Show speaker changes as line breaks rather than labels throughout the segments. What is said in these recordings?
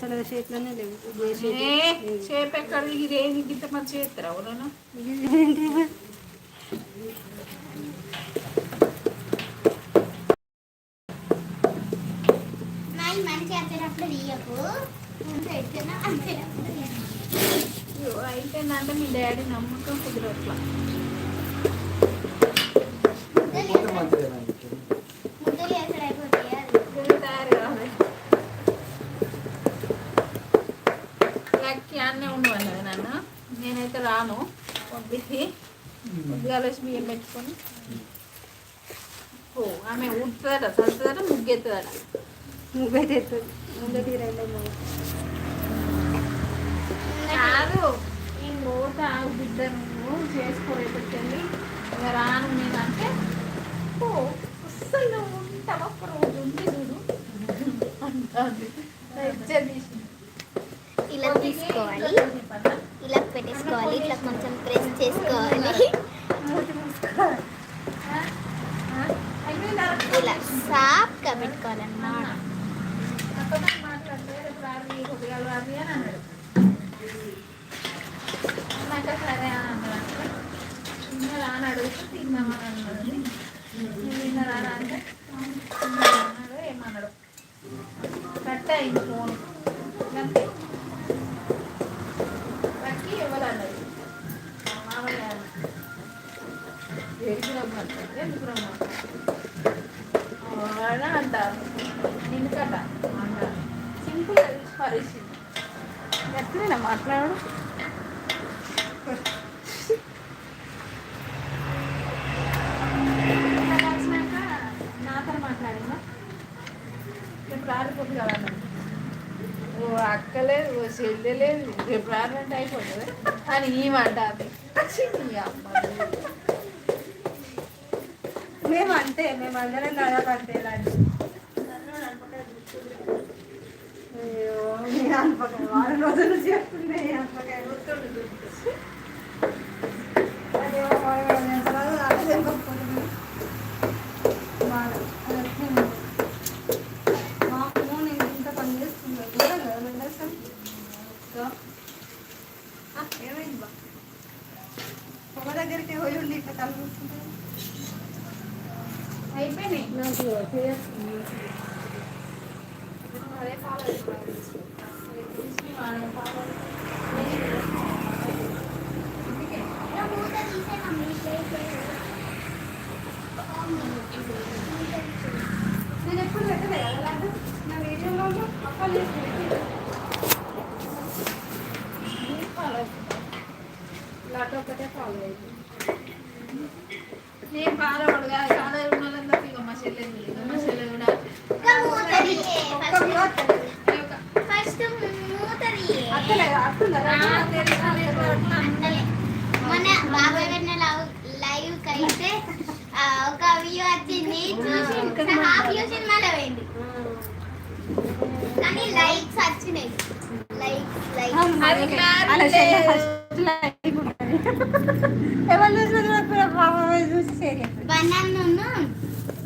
అసలు చేతిలోనే లేవు.
ఏ షేప్ ఎక్కడ ఇది ఏంది ఇంత మంచి చేస్తారా
తీయకు.
అయ్యో, అయిపోయిందంటే మీ డాడీ నమ్మకం కుదరట్లా. అన్నీ ఉండవన్నది నాన్న. నేనైతే రాను. పంపించి పొద్దుగాలేసి బియ్యం పెట్టుకొని? ఓ ఆమె ఉడుతుందట చదువుతుందట ముగ్గెత్తుందట.
ఎత్తుంది ముందటి
కాదు నేను పోతా బిడ్డ నువ్వు. చేసుకోలేకపోతుంది ఇక రాను నేనంటే ఓ అస్సలు నువ్వు ఉంటావా? ఒక్క రోజు ఉంది చూడు. అంటుంది.
ఇలా తీసుకోవాలి. ఇలా పెట్టేసుకోవాలి. ఇట్లా కొంచెం ప్రెస్ చేసుకోవాలి. ఇలా సాఫ్గా పెట్టుకోవాలన్నమాట.
మాట్లాడితే రేపు రాత్రి కొద్దిగా ఎందుకు రమ్మంటారు ఎందుకు రమ్మంటారు వాడ అంటారు. నిన్ను సింపుల్ పరిస్థితి మాట్లాడు నాతో మాట్లాడిందా రేపు రాలిపోతుంది కదా అన్నది. ఓ అక్కలేదు ఓ చెల్లె రేపు రాలంటే అయిపోతుంది. అని ఏమంటారు అది అమ్మ.
మేము అంతే మేము అందరం దాదాపు అంతే ఇలాంటి వారం రోజులు చేస్తున్నాయి ఈ అనపకాయ గుర్తుండదు అయ్యో, అయ్యో, నేను అసలు ఆడలేను కొనుక్కోలేదు. బాగా, అది అట్లే ఉంది. మాకు నేను ఇంత పని చేస్తున్నాను దూరం కదా మేము చేస్తాం సో, ఆ, ఏమైంది బా ఒక దగ్గరికి పోయి ఉండి ఇట్లా కలుగుతుంది
అయిపోయినాయి
నాకు చేస్తుంది
అదే ఫాలో అయిపోవాలి. అదే ఫాలో
ఇలా మూత తీసే మమ్మీ
నేను ఎప్పుడు పెట్టలేదు అలాగే నా వీడియోలో అప్పలు చేసి లడ్డు ఒకటే ఫాలో అయింది
నేను పాలవాడు కాదు కాలేజీ ఉన్న వాళ్ళందరికీ ఇక మా చెల్లెలు ఇక మా చెల్లెలు కూడా
ఇంకా మూత తీయే
ఒక్క కిలో వస్తుంది.
ఈ యొక్క
ఫస్ట్ మూత మొన్న బాబాయ్ పెట్టిన లైవ్ కైతే ఒక వ్యూ వచ్చింది చూసి హాఫ్ వ్యూ సినిమాలో పోయింది కానీ లైక్స్ వచ్చినాయి లైక్స్ లైక్స్
లైక్ ఎవరు చూసినా చూసి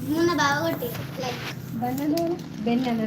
మొన్న బాగా కొట్టి లైక్
బన్నెలు బెన్నెలు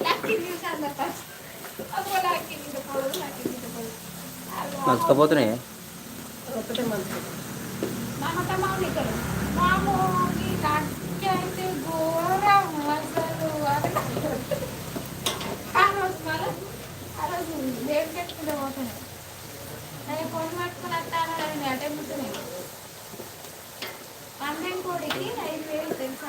ఉంది లక్కీ
నచ్చకపోతున్నాయి?
మామూలు అయితే పోతున్నాయి అదే కోడికి ఐదు వేలు తెలుసా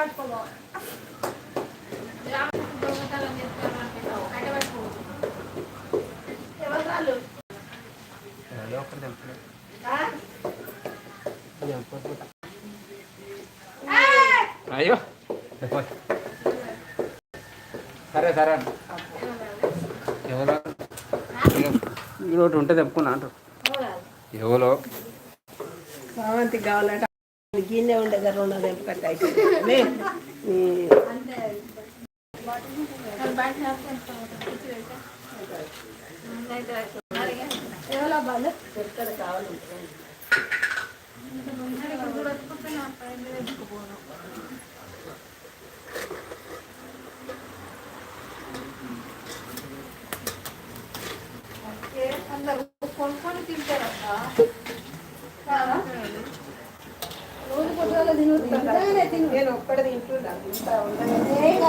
పట్టుకోవాలి.
ఎవరు
అయ్యో! సరే సరే ఎవరో?
ఇక్కడ ఒకటి ఉంటే తెప్పుకున్నా అంటారు.
ఎవరో
కావాలంటే గిన్నె ఉండే కదా రెండు వందల అయిపోయింది.
అయితే
ఎవరో బాలు?
కావాలి నేను ఒక్కడ తింటున్నా. ఇంత